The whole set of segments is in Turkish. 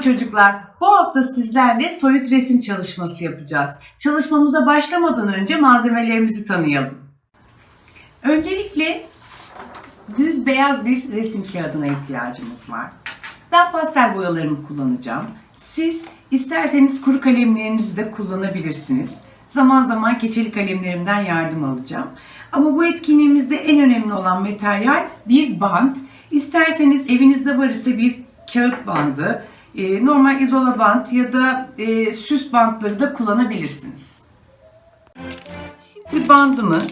çocuklar, bu hafta sizlerle soyut resim çalışması yapacağız. Çalışmamıza başlamadan önce malzemelerimizi tanıyalım. Öncelikle düz beyaz bir resim kağıdına ihtiyacımız var. Ben pastel boyalarımı kullanacağım. Siz isterseniz kuru kalemlerinizi de kullanabilirsiniz. Zaman zaman keçeli kalemlerimden yardım alacağım. Ama bu etkinliğimizde en önemli olan materyal bir bant. İsterseniz evinizde var ise bir kağıt bandı, e, normal izola bant ya da e, süs bantları da kullanabilirsiniz. Şimdi bandımı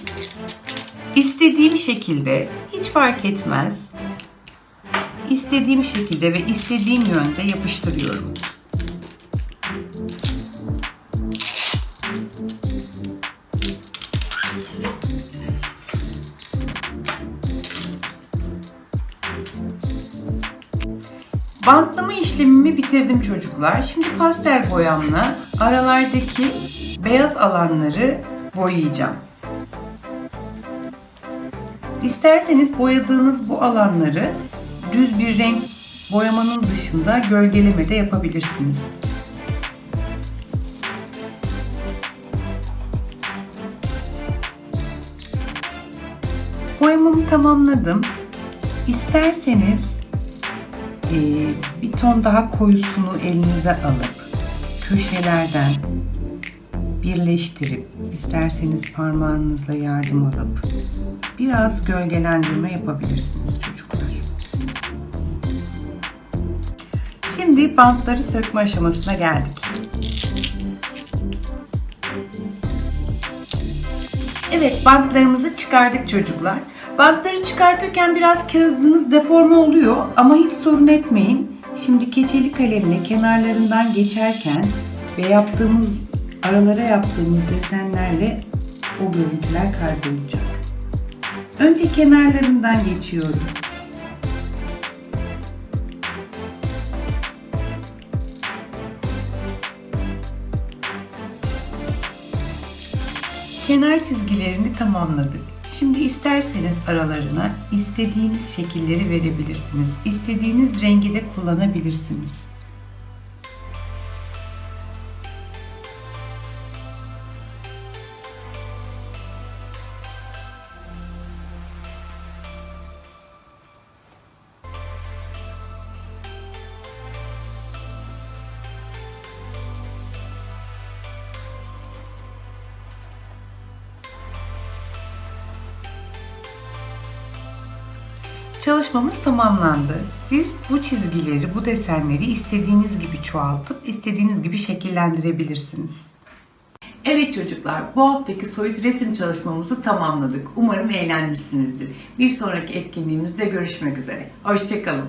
istediğim şekilde hiç fark etmez istediğim şekilde ve istediğim yönde yapıştırıyorum. Bantlama işlemimi bitirdim çocuklar. Şimdi pastel boyamla aralardaki beyaz alanları boyayacağım. İsterseniz boyadığınız bu alanları düz bir renk boyamanın dışında gölgeleme de yapabilirsiniz. Boyamamı tamamladım. İsterseniz eee, bir ton daha koyusunu elinize alıp köşelerden birleştirip isterseniz parmağınızla yardım alıp biraz gölgelendirme yapabilirsiniz çocuklar. Şimdi bantları sökme aşamasına geldik. Evet bantlarımızı çıkardık çocuklar. Bantları çıkartırken biraz kağıdınız deforme oluyor ama hiç sorun etmeyin. Şimdi keçeli kalemle kenarlarından geçerken ve yaptığımız aralara yaptığımız desenlerle o görüntüler kaybolacak. Önce kenarlarından geçiyorum. Kenar çizgilerini tamamladık. Şimdi isterseniz aralarına istediğiniz şekilleri verebilirsiniz. İstediğiniz rengi de kullanabilirsiniz. Çalışmamız tamamlandı. Siz bu çizgileri, bu desenleri istediğiniz gibi çoğaltıp istediğiniz gibi şekillendirebilirsiniz. Evet çocuklar, bu haftaki soyut resim çalışmamızı tamamladık. Umarım eğlenmişsinizdir. Bir sonraki etkinliğimizde görüşmek üzere. Hoşçakalın.